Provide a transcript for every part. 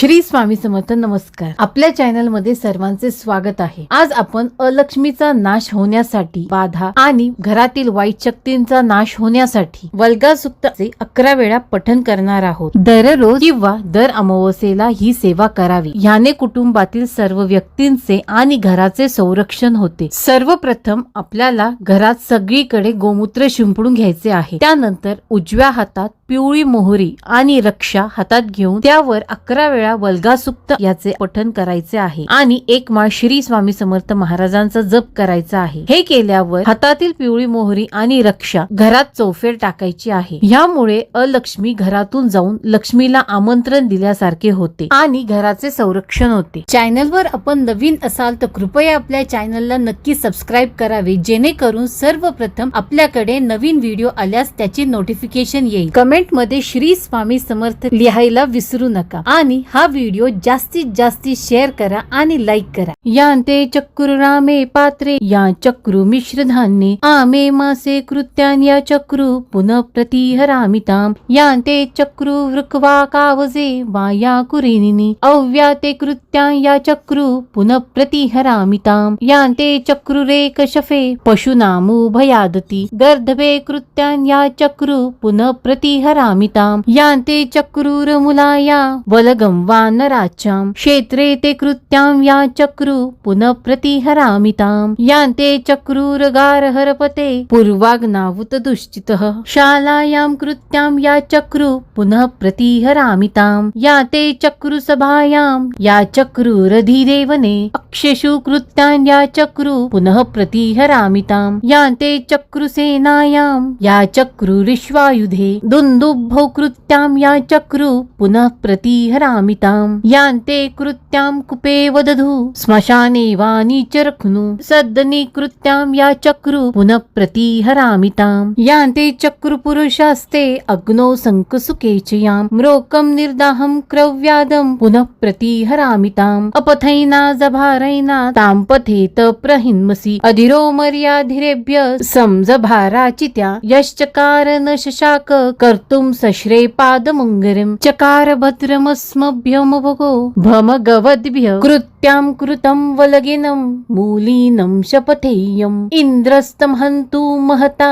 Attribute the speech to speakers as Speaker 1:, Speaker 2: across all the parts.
Speaker 1: श्री स्वामी समर्थ नमस्कार. आपल्या चॅनलमध्ये सर्वांचे स्वागत आहे. आज आपण अलक्ष्मीचा नाश होण्यासाठी बाधा आणि घरातील वाईट शक्तींचा नाश होण्यासाठी वल्गा सुक्ताचे अकरा वेळा पठन करणार आहोत. दररोज किंवा दर अमावस्येला ही सेवा करावी. याने कुटुंबातील सर्व व्यक्तींचे आणि घराचे संरक्षण होते. सर्वप्रथम आपल्याला घरात सगळीकडे गोमूत्र शिंपडून घ्यायचे आहे. त्यानंतर उजव्या हातात पिवळी मोहरी आणि रक्षा हातात घेऊन त्यावर अकरा वेळा वल्गासुक्त याचे पठन करायचे आहे. आणि एक माळ श्री स्वामी समर्थ महाराजांचा जप करायचा आहे. हे केल्यावर हातातील पिवळी मोहरी आणि रक्षा घरात चौफेर टाकायची आहे. यामुळे अलक्ष्मी घरातून जाऊन लक्ष्मीला आमंत्रण दिल्यासारखे होते आणि घराचे संरक्षण होते. चॅनलवर आपण नवीन असाल तर कृपया आपल्या चॅनलला नक्की सबस्क्राईब करावे. जेणेकरून सर्वप्रथम आपल्याकडे नवीन व्हिडिओ आल्यास त्याचे नोटिफिकेशन येईल. कमेंट मध्ये श्री स्वामी समर्थ लिहायला विसरू नका. आणि हा व्हिडिओ जास्तीत जास्ती शेअर करा आणि लाईक करा. यांते चक्रू रामे पात्रे या चक्रु मिश्र धान्ये आमे मासे कृत्यान या चक्रु पुनः प्रतिहरामिताम या ते चक्रु वृक्वा कावजे वाया कुरेनिनी अव्या ते कृत्या या चक्रु पुनः प्रतिहरामिताम यांते चक्रुरेक कशफे पशुनामू भयादती. गर्धभे कृत्यान या चक्रु पुनः प्रतिहर यांते चक्रूर मुलाया वलगम वानराच्याम क्षेत्रे ते कृत्याम या चक्रू पुनः प्रतिहरामिताम यांते चक्रूर गार हरपते पूर्वाग्नावुत दुश्चितः। शालायां कृत्यां या चक्रू पुनः प्रतिहरामिताम या ते चक्रू सभायां या चक्रूरधिदेवने। अक्षेषु कृत्यां या चक्रू पुनः प्रतिहरामिताम यांते चक्रुसेनायां या चक्रुरिश्वायुधे। दुन्दुभौ कृत्यां या चक्रु पुनः प्रतिहरामिताम यान्ते कृत्यां कुपे वदधु श्मशाने वानिचरख्नु सद्दनी कृत्यां या चक्रु पुनः प्रतिहरामिताम यान्ते चक्रुपुरुषास्ते अग्नौ यां म्रोकं निर्दाहं क्रव्यादं पुनः प्रतिहरामिताम् अपथैना जभारैना तां पथेत प्रहिन्मसि। अधिरो मर्याधिरेभ्य समजभाराचित्या यश्चकार न शशाक कर्त सश्रे पाद पादमुङ्गरिं चकार भद्रमस्मभ्यमभगो भमगवद्भ्य कृत्याम कृतम वलगिनम मूलीनम शपथेयम इंद्रस्तम हन्तु महता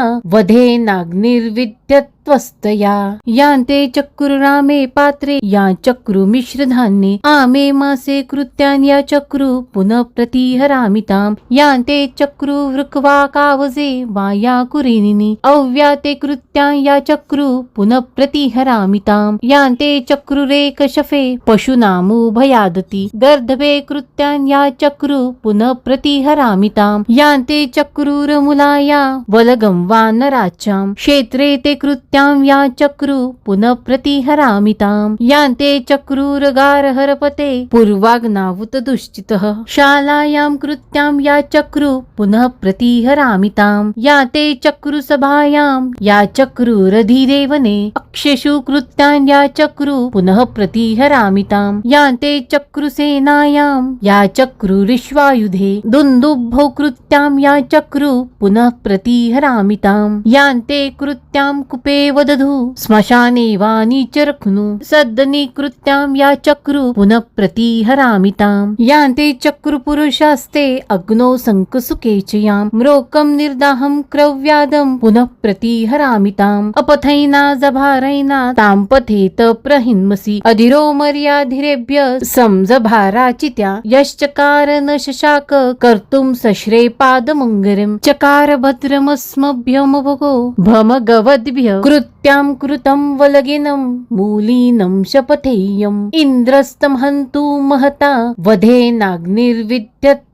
Speaker 1: त्वस्तया यांते चक्रुरामे पात्रे या चक्रु मिश्रधान्ये आमे मासे कृत्यान या चक्रू पुनः प्रतिहरामिताम यांते चक्रु वृक्वा कावजे वाया कुरेनिनी अव्या ते कृत्या या चक्रु पुनः प्रतिहरामिताम यांते चक्रुरेक शफे पशुनामू गर्धवे गर्धभे कृत्यान या चक्रु पुनः प्रतिहरामिताम यांते चक्रुरमुलाया वलगं वा वानराच्याम क्षेत्रे ते कृत्या या चक्रू पुनः प्रतिहरामिताम यांते चक्रूर गार हरपते पूर्वाग्नावुत दुश्चितः। शालायां कृत्यां या चक्रू पुनः प्रतिहरामिताम या ते चक्रू सभायां या चक्रुरधिदेवने। अक्षेषु कृत्यां या चक्रू पुनः प्रतिहरामिताम यांते चक्रुसेनायां या चक्रुरिश्वायुधे। दुन्दुभौ कृत्यां या चक्रू पुनः प्रतिहरामिताम यांते कृत्यां कुपे वदधु। श्मशाने वानिचरख्नु सद्दनी कृत्यां या चक्रू पुनः प्रतिहरामिताम यांते चक्रुपुरुषास्ते अग्नौ संकसुकेचयां म्रोकं निर्दाहं क्रव्यादं पुनः प्रतिहरामिताम् अपथैना जभारैना तां पथेत प्रहिन्मसि। अधिरो मर्याधिरेभ्य संजभाराचित्या। यश्चकार न शशाक कर्तुं सश्रे पादमुङ्गरिं चकार भद्रमस्मभ्यमभगो भमगवद्भ्य कृत्यां कृतं वलगिनं मूलीनं शपथेयम्। इन्द्रस्तं हन्तु महता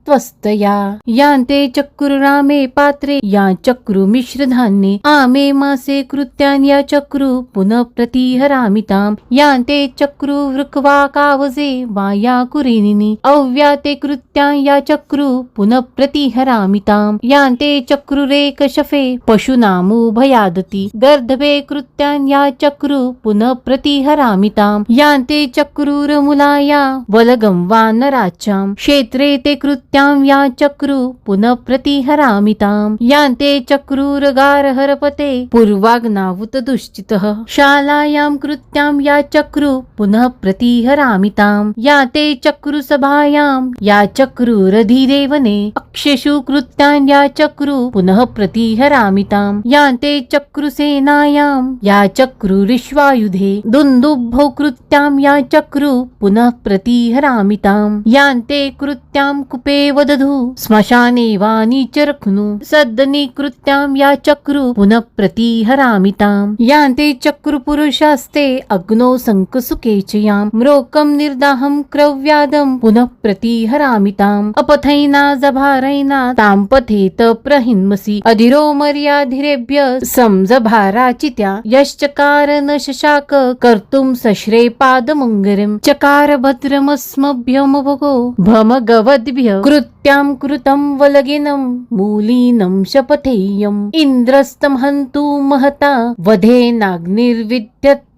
Speaker 1: वधेनाग्निर्विद्यत्वस्तया यांते चक्रुरामे पात्रे, या चक्रू मिश्रधान्ये आमे मासे कृत्यान या चक्रू पुनः प्रतिहरामिताम यांते चक्रू वृक्वा कावजे वाया कुरेनिनी। अव्या ते कृत्यां या चक्रू पुनः प्रतिहरामिताम यांते चक्रुरेक शफे पशुनामू भयादती। गर्धभे कृत्यां या चक्रू पुनः प्रतिहरामिताम यांते चक्रूर मुलाया वलगम वानराच्याम क्षेत्रे ते कृत्य या चक्रु पुनः प्रतिहरामि ताम्। यान्ते चक्रुरगार हरपते पूर्वाग्नावुत दुश्चितः। शालायां कृत्यां या चक्रु पुनः प्रतिहरामि ताम्। याते चक्रुसभायां या चक्रुरधिरेवने अक्षेषु कृत्यां या चक्रु पुनः प्रतिहरामि ताम्। यान्ते चक्रुसेनायां या चक्रुरिश्वायुधे। दुन्दुभौ कृत्यां या चक्रु पुनः प्रतिहरामि ताम्। यान्ते कृत्यां कुपे वदधु। श्मशाने वानि च रक्नु सद्दनि कृत्यां या चक्रु पुनः प्रतिहरामि ताम्। यान्ते चक्रुपुरुषास्ते अग्नौ शङ्कसुके च यां म्रोकं निर्दाहं क्रव्यादं पुनः प्रतिहरामि अपथैना जभारैना तां पथेत प्रहिन्मसि। अधिरो मर्याधिरेभ्य संजभाराचित्या। यश्चकार न शशाक कर्तुं सश्रे पादमङ्गरिं चकार भद्रमस्मभ्यमभगो भमगवद्भ्य कृत्यां कृतं वलगिनं मूलीनं शपथेयम्। इन्द्रस्तं हन्तु महता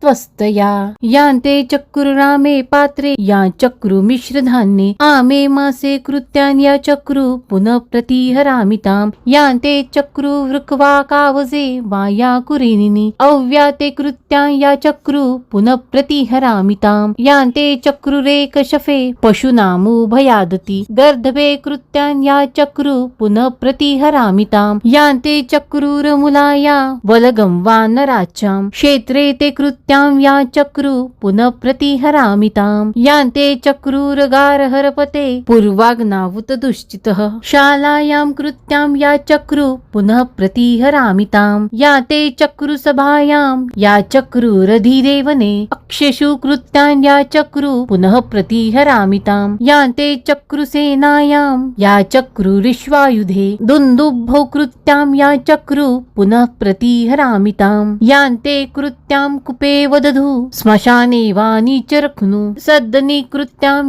Speaker 1: वधेनाग्निर्विद्यत्वस्तया यांते चक्रुरामे पात्रे या चक्रु मिश्रधान्ये. आमे मासे कृत्यान या चक्रु पुनः प्रतिहरामिताम यांते चक्रु वृक्वा कावजे वा या कुरेनिनि. अव्याते कृत्या या चक्रु पुनः प्रतिहरामिताम यांते यान्ते चक्रुरेकशफे पशूनामुभयादति गर्धभे कृत्यान या चक्रु पुनः प्रतिहरामिताम यांते चक्रुरमुलाया वलगं वा नराच्चां क्षेत्रे ते कृत्या या चक्रु पुनः प्रतिहरामि ताम्। यान्ते चक्रुरगारहरपते पूर्वाग्नावुत दुश्चितः। शालायां कृत्यां या चक्रु पुनः प्रतिहरामि ताम्। याते चक्रुसभायां या चक्रुरधिरेवने अक्षेषु कृत्यां या चक्रु पुनः प्रतिहरामि ताम्। यान्ते चक्रुसेनायां या चक्रुरिश्वायुधे दुन्दुभौ कृत्यां या चक्रु पुनः प्रतिहरामि ताम्। यान्ते कृत्यां कुपे वदधु। श्मशाने वानि च रक्नु सद्दनि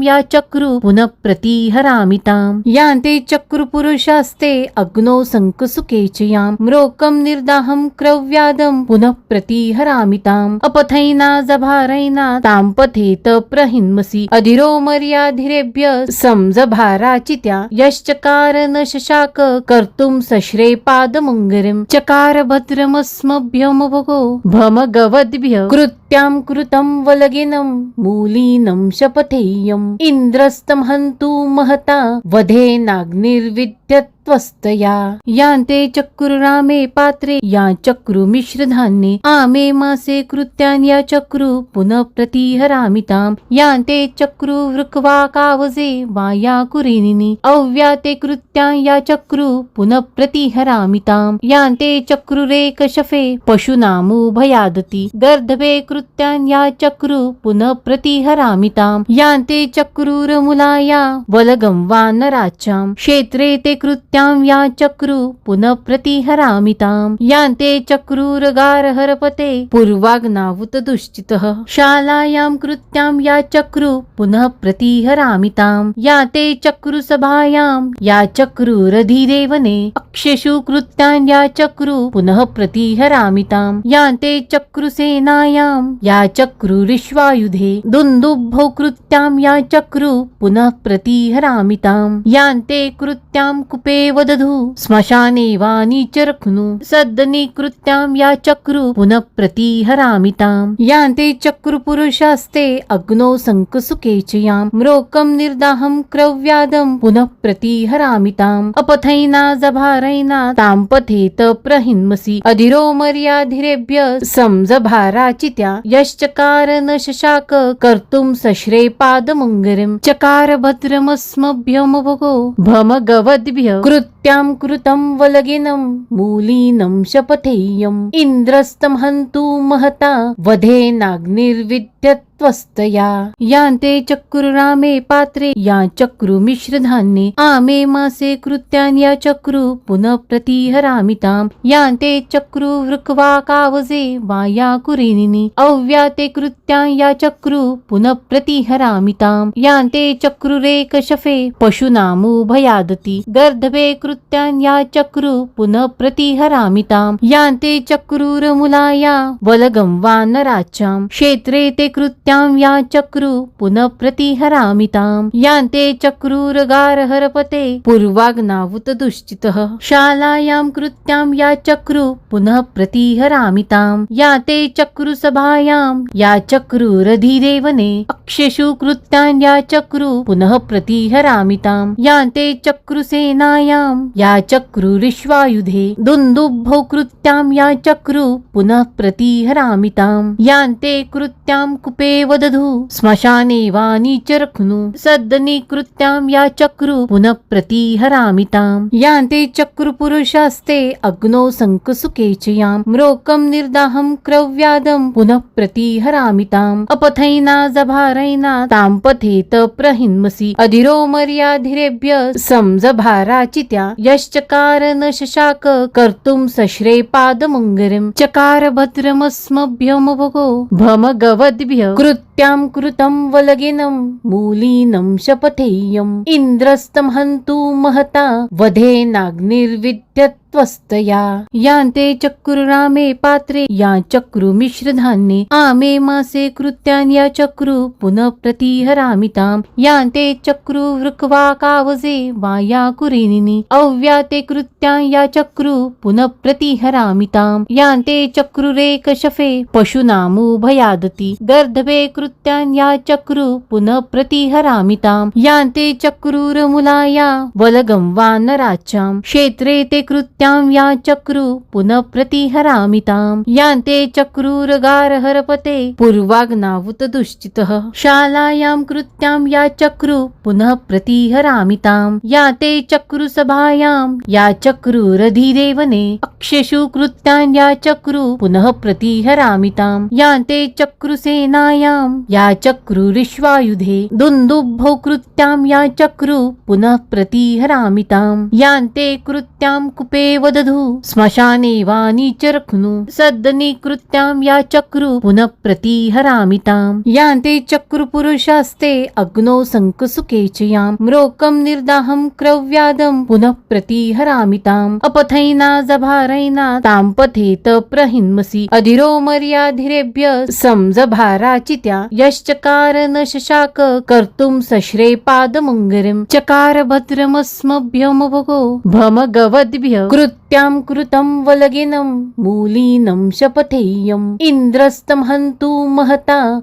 Speaker 1: या चक्रु। पुनः प्रतिहरामि ताम्। यान्ते चक्रुपुरुषास्ते अग्नौ शङ्कसुके च यां म्रोकं निर्दाहं क्रव्यादं। पुनः प्रतिहरामि ताम्। अपथैना जभारैना तां पथेत प्रहिन्मसि। अधिरो मर्याधिरेभ्य संजभाराचित्या। यश्चकार न शशाक कर्तुं सश्रे पादमङ्गरिं चकार भद्रमस्मभ्यमभगो भमगवद्भ्य कृत्यां कृतं वलगिनं मूलीनं शपथेयम्। इन्द्रस्तं हन्तु महता वधेनाग्निर्विद्यत्वस्तया यान्ते चक्रुरामे पात्रे या चक्रुमिश्रधान्ये आमे मासे कृत्यान् या चक्रु पुनः प्रतिहरामि ताम् यान्ते चक्रु वृक्वा कावजे वा या कुरेनिनि अव्याते कृत्यां या चक्रु पुनः प्रतिहरामि ताम् यान्ते चक्रुरेकशफे पशूनामुभयादति गर्धभे कृत्यान् या चक्रु पुनः प्रतिहरामि ताम् यान्ते चक्रुरमुलाया वलगं वा नराच्चां क्षेत्रे ते कृत्यां या चक्रु पुनः प्रतिहरामि ताम्। यान्ते चक्रुरगारहरपते पूर्वाग्नावुत दुश्चितः। शालायां कृत्यां या चक्रु पुनः प्रतिहरामि ताम्। याते चक्रुसभायां या चक्रुरधिरेवने अक्षेषु कृत्यान् या चक्रु पुनः प्रतिहरामि ताम्। यान्ते चक्रुसेनायां या चक्रुरिश्वायुधे। दुन्दुभौ कृत्यां या चक्रु पुनः प्रतिहरामि ताम्। यान्ते कृत्यां कुपे वदधु। श्मशाने रक्नु सद्दनि कृत्यां या चक्रु पुनः प्रतिहरामि ताम्। यान्ते चक्रुपुरुषास्ते अग्नौ शङ्कसुके च यां म्रोकं निर्दाहं क्रव्यादं पुनः प्रतिहरामि ताम्। अपथैना जभारैना तां पथेत प्रहिन्मसि। अधिरो मर्याधिरेभ्य संजभाराचित्या। यश्चकार न शशाक कर्तुं सश्रे पादमङ्गरिं चकार भद्रमस्मभ्यमभगो भमगवद्भ्य कृत्यां कृतं वलगिनं मूलीनं शपथेयम्। इन्द्रस्तं हन्तु महता वधेनाग्निर्विद्यत्वस्तया यान्ते चक्रुरामे पात्रे, या चक्रुमिश्रधान्ये आमे मासे कृत्यान् या चक्रु, पुनः प्रतिहरामि ताम्। यान्ते चक्रु वृक्वा कावजे वा या कुरेनिनि। अव्याते कृत्यां या चक्रु, पुनः प्रतिहरामि ताम्। यान्ते चक्रुरेकशफे पशूनामुभयादति गर्धभे कृत्यान् या चक्रु, पुनः प्रतिहरामि ताम्। यान्ते चक्रुरमुलाया वलगं वा नराच्चां क्षेत्रे ते कृत्यां कृत्यां या चक्रु पुनः प्रतिहरामिताम् यान्ते चक्रुरगार हरपते पूर्वाग्नावुत दुश्चितः। शालायां कृत्यां या चक्रु पुनः प्रतिहरामिताम् या ते चक्रुसभायां या चक्रुरधिरेवने अक्षेषु कृत्यां या चक्रु पुनः प्रतिहरामिताम् यान्ते चक्रुसेनायां या चक्रुरिश्वायुधे, दुन्दुभौ कृत्यां या चक्रु पुनः प्रतिहरामिताम् यान्ते कृत्यां कुपे वदधु। श्मशाने वानि च रक्नु सद्दनि कृत्यां या चक्रु। पुनः प्रतिहरामिताम् यान्ते चक्रुपुरुषास्ते अग्नौ शङ्कुसुके च यां म्रोकं निर्दाहं क्रव्यादं पुनः प्रतिहरामिताम् अपथैना जभारैना तां पथेत प्रहिन्मसि। अधिरो मर्याधिरेभ्य संजभाराचित्या। यश्चकार न शशाक कर्तुं सश्रे पादमङ्गरं चकार भद्रमस्मभ्यमभगो भमगवद्भ्य कृत्यां कृतं वलगिनं मूलीनं शपथेयम्। इन्द्रस्तं हन्तु महता वधेनाग्निर्विद्यत्वस्तया यांते चक्रुरामे पात्रे या चक्रु मिश्रधान्ये आमे मासे कृत्यान या चक्रु पुनः प्रतिहरामिताम यांते चक्रु वृक्वा कावजे वा या कुरेनिनि अव्याते कृत्यां या चक्रु पुनः प्रतिहरामिताम् यान्ते चक्रुरेकशफे पशूनामुभयादति गर्धभे कृत्यान या चक्रु पुनः प्रतिहरामिताम् यान्ते चक्रुरमुलाया वलगं वा नराच्चाम् क्षेत्रे ते कृत्या या चक्रु पुनः प्रतिहरामिताम् यान्ते चक्रुरगारहरपते पूर्वाग्नावुत दुश्चितः। शालायां कृत्यां या चक्रु पुनः प्रतिहरामिताम् याते चक्रुसभायां या चक्रुरधिरेवने अक्षेषु कृत्यां या चक्रु पुनः प्रतिहरामिताम् यान्ते चक्रुसेनायां या चक्रुरिश्वायुधे दुन्दुभौ कृत्यां या चक्रु पुनः प्रतिहरामिताम् यान्ते कृत्यां कुपे वदधु। श्मशाने वानि च रक्नु सद्दनि या चक्रु पुनः प्रतिहरामिताम् यान्ते चक्रुपुरुषास्ते अग्नौ शङ्कुसुके च यां म्रोकं निर्दाहं क्रव्यादं पुनः प्रतिहरामिताम् अपथैना जभारैना तां पथेत प्रहिन्मसि। अधिरो मर्याधिरेभ्य संजभाराचित्या। यश्चकार न शशाक कर्तुं सश्रे पादमङ्गरं चकार भद्रमस्मभ्यमभगो भमगवद्भ्य कृत्यां कृतं वलगिनं मूलीनं शपथेयम्। इंद्रस्तम हंतु महता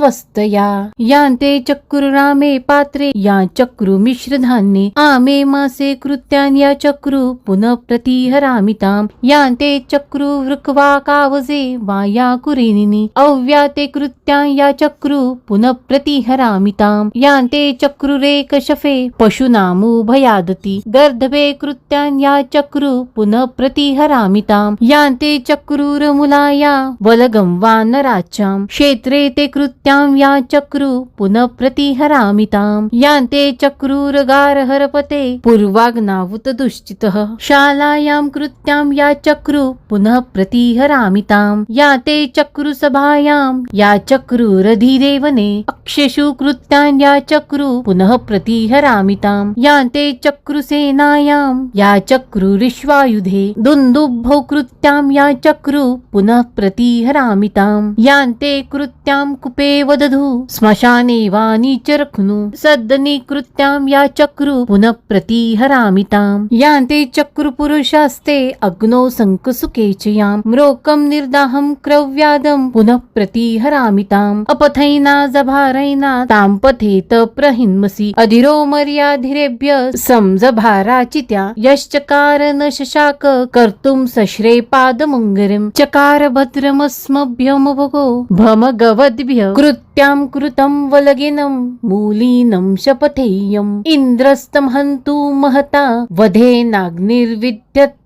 Speaker 1: वधेनाग्निर्विद्यत्वस्तया यान्ते चक्रुरामे पात्रे, या चक्रु चक्रुमिश्रधान्ये आमे मासे कृत्यान् या चक्रु, पुनः प्रतिहरामिताम् यान्ते चक्रु वृक्वा कावजे वा या कुरेनिनि अव्याते कृत्यां या चक्रु, पुनः प्रतिहरामिताम् यान्ते चक्रुरेकशफे पशूनामुभयादति गर्धभे कृत्यान् या चक्रु, पुनः प्रतिहरामिताम् यान्ते चक्रुरमुलाया वलगं वा नराच्चाम् क्षेत्रे ते कृत्यां या चक्रु पुनः प्रतिहरामिताम् यान्ते चक्रुरगारहरपते पूर्वाग्नावुत दुश्चितः। शालायां कृत्यां या चक्रु पुनः प्रतिहरामिताम् याते चक्रुसभायां या चक्रुरधिरेवने अक्षेषु कृत्यान् या चक्रु पुनः प्रतिहरामिताम् यान्ते चक्रुसेनायां या चक्रुरिश्वायुधे दुन्दुभौ कृत्यां या चक्रु पुनः प्रतिहरामिताम् यान्ते कृत्यां कुपे वदधु श्मशाने रक्नु सद्दनि कृत्यां या चक्रु पुनः प्रतिहरामिताम् यान्ते चक्रुपुरुषास्ते अग्नौ शङ्कुसुके च यां म्रोकं निर्दाहं क्रव्यादं पुनः प्रतिहरामिताम् अपथैना जभारैना तां पथेत प्रहिन्मसि। अधिरो मर्याधिरेभ्य संजभाराचित्या। यश्चकार न शशाक कर्तुं सश्रे पादमङ्गरं चकार भद्रमस्मभ्यमभगो भमगवद्भ्य कृत्यां कृतं वलगिनं मूलीनं शपथेयम्। इन्द्रस्तं हन्तु महता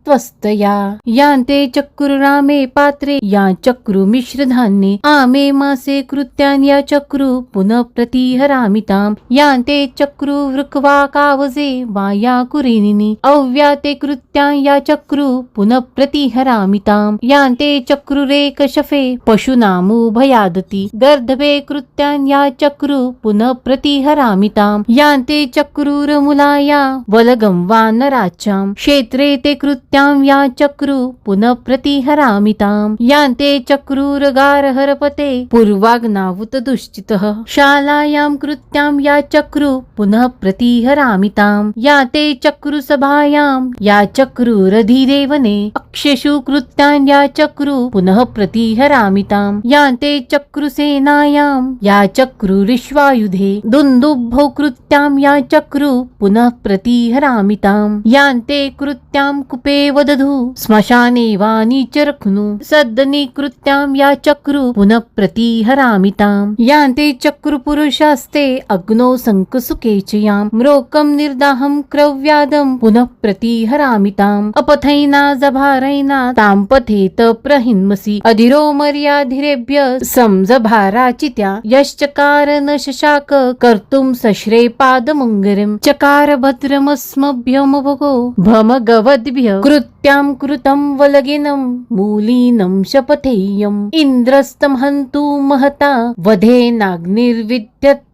Speaker 1: वधेनाग्निर्विद्यत्वस्तया यान्ते चक्रुरामे पात्रे, या चक्रुमिश्रधान्ये आमे मासे कृत्यान् या चक्रु, पुनः प्रतिहरामिताम् यान्ते चक्रु वृक्वा कावजे वा या कुरेनिनि। अव्याते कृत्यां या चक्रु, पुनः प्रतिहरामिताम् यान्ते चक्रुरेकशफे पशूनामुभयादति गर्धभे कृत्यान् या चक्रु, पुनः प्रतिहरामिताम् यान्ते चक्रुरमुलाया, वलगं वा नराच्चाम् क्षेत्रे ते कृत्यां कृत्यां या चक्रु पुनः प्रतिहरामिताम् यान्ते चक्रुरगार हरपते पूर्वाग्नावुत दुश्चितः। शालायां कृत्यां या चक्रु पुनः प्रतिहरामिताम् या ते चक्रुसभायां या चक्रुरधिदेवने, अक्षेषु कृत्यां या चक्रु पुनः प्रतिहरामिताम् यान्ते चक्रुसेनायां या चक्रुरिश्वायुधे, दुन्दुभौ कृत्यां या चक्रु पुनः प्रतिहरामिताम् यान्ते कृत्यां कुपे वदधु। श्मशाने वानि च रक्नु सद्दनि कृत्यां या चक्रु पुनः प्रतिहरामिताम् यान्ते चक्रुपुरुषास्ते अग्नौ शङ्कुसुके च यां म्रोकं निर्दाहं क्रव्यादं पुनः प्रतिहरामिताम् अपथैना जभारैना तां पथेत प्रहिन्मसि। अधिरो मर्याधिरेभ्य संजभाराचित्या। यश्चकार न शशाक कर्तुं सश्रे पादमुङ्गरिं चकार भद्रमस्मभ्यमभगो भमगवद्भ्य कृत्यां कृतं वलगिनं मूलीनं शपथेयम्। इन्द्रस्तं हन्तु महता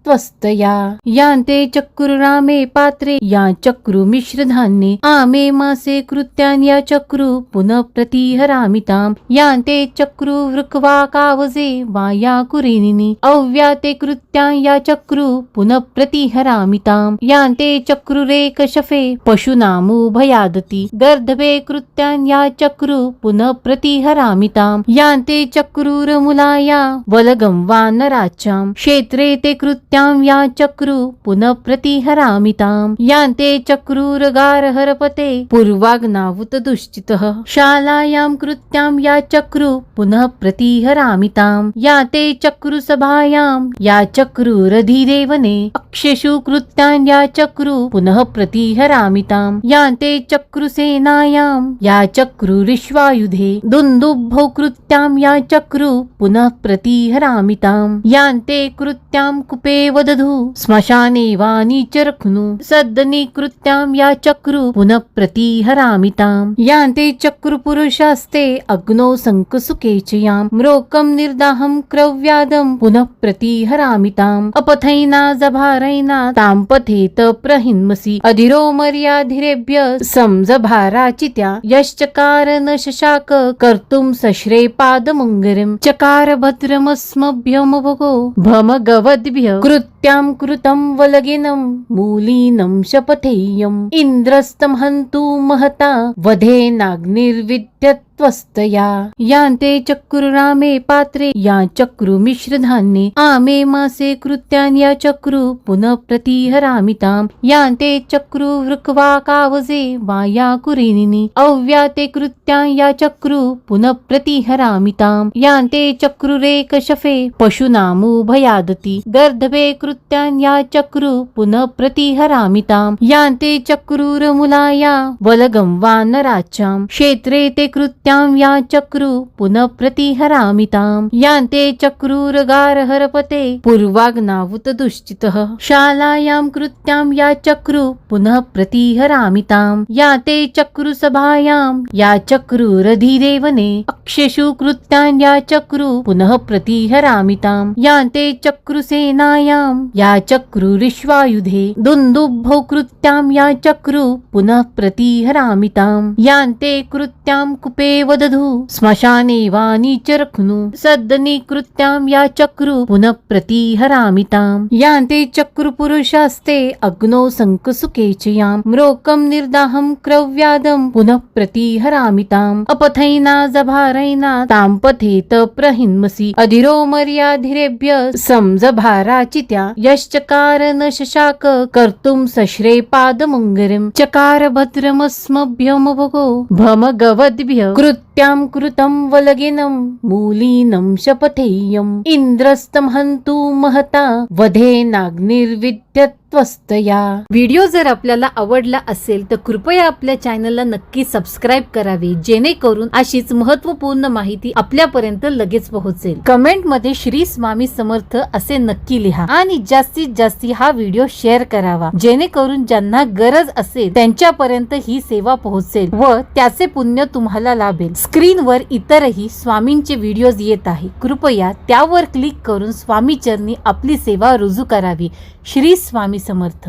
Speaker 1: वधेनाग्निर्विद्यत्वस्तया यांते चक्रुरामे पात्रे या चक्रु मिश्रधान्ये आमे मासे कृत्यान या चक्रु पुनः प्रतिहरामिताम यांते चक्रु वृक्वा कावजे वा या कुरेनिनी अव्याते कृत्या या चक्रु पुनः प्रतिहरामिताम् यान्ते चक्रुरेकशफे पशूनामुभयादति गर्धभे कृत्यान् या चक्रु पुनः प्रतिहरामिताम् यान्ते चक्रुरमुलाया वलगं वा नराच्याम क्षेत्रे ते कृत्या या चक्रु पुनः प्रतिहरामिताम् यान्ते चक्रुरगारहरपते पूर्वाग्नावुत दुश्चितः। शालायां कृत्यां या चक्रु पुनः प्रतिहरामिताम् या ते चक्रुसभायां या चक्रुरधिदेवने अक्षेषु कृत्यां या चक्रु पुनः प्रतिहरामिताम् यान्ते चक्रुसेनायां या चक्रुरिश्वायुधे दुन्दुभौ कृत्यां या चक्रु पुनः प्रतिहरामिताम् यान्ते कृत्यां कुपे वदधु। श्मशाने वानि च रक्नु सद्दनि या चक्रु पुनः प्रतिहरामिताम् यान्ते चक्रुपुरुषास्ते अग्नौ शङ्कुसुके च यां म्रोकं निर्दाहं क्रव्यादं पुनः प्रतिहरामिताम् अपथैना जभारैना तां पथेत प्रहिन्मसि। अधिरो मर्याधिरेभ्य संजभाराचित्या। यश्चकार न शशाक कर्तुं सश्रे पादमुङ्गरिं चकार भद्रमस्मभ्यमभगो भमगवद्भ्य कृत्यां कृतं वलगिनं मूलीनं शपथेयम्। इन्द्रस्तं हन्तु महता वधेनाग्निर्विद्यत्वस्तया यान्ते चक्रुरामे पात्रे, या चक्रु चक्रुमिश्रधान्ये आमे मासे कृत्यान् या चक्रु, पुनः प्रतिहरामिताम् यान्ते चक्रु वृक्वाकावजे वा या कुरेनिनि। अव्याते कृत्यां या चक्रु, पुनः प्रतिहरामिताम् यान्ते चक्रुरेकशफे पशूनामुभयादति गर्धभे कृत्यान् या चक्रु, पुनः प्रतिहरामिताम् यान्ते चक्रुरमुलाया वलगं वा नराच्चाम् क्षेत्रे ते कृत्यां या चक्रु पुनः प्रतिहरामिताम् यान्ते चक्रुरगारहरपते पूर्वाग्नावुत दुश्चितः। शालायां कृत्यां या चक्रु पुनः प्रतिहरामिताम् याते चक्रुसभायां या चक्रुरधिदेवने अक्षेषु कृत्यान् या चक्रु पुनः प्रतिहरामिताम् यान्ते चक्रुसेनायां या चक्रुरिश्वायुधे दुन्दुभौ कृत्यां या चक्रु पुनः प्रतिहरामिताम् यान्ते कृत्यां कुपे वदधु। श्मशाने वानि च रक्नु सद्दनि कृत्यां या चक्रु पुनः प्रतिहरामिताम् यान्ते चक्रुपुरुषास्ते अग्नौ शङ्कुसुके च यां म्रोकं निर्दाहं क्रव्यादं पुनः प्रतिहरामिताम् अपथैना जभारैना तां पथेत प्रहिन्मसि। अधिरो मर्याधिरेभ्य संजभाराचित्या। यश्चकार न शशाक कर्तुं सश्रे पादमुङ्गरिं चकार भद्रमस्मभ्यमभगो भमगवद्भ्य कृत्यां कृतं वलगिनं मूलीनं शपथेयम्। इन्द्रस्तं हन्तु महता वधेनाग्निर्विद्यत्वस्तया
Speaker 2: व्हिडिओ जर आपल्याला आवडला असेल तर कृपया आपल्या चॅनलला नक्की सबस्क्राईब करावे जेणेकरून अशीच महत्त्वपूर्ण माहिती आपल्यापर्यंत लगेच पोहोचेल. कमेंटमध्ये श्री स्वामी समर्थ असे नक्की लिहा आणि जास्तीत जास्त हा व्हिडिओ शेअर करावा जेणेकरून ज्यांना गरज असेल त्यांच्यापर्यंत ही सेवा पोहोचेल व त्याचे पुण्य तुम्हाला लाभेल. स्क्रीनवर इतरही स्वामींचे व्हिडिओज येत आहे. कृपया त्यावर क्लिक करून स्वामी चरणी आपली सेवा रुजू करावी. श्री स्वामी स्वामी समर्थ.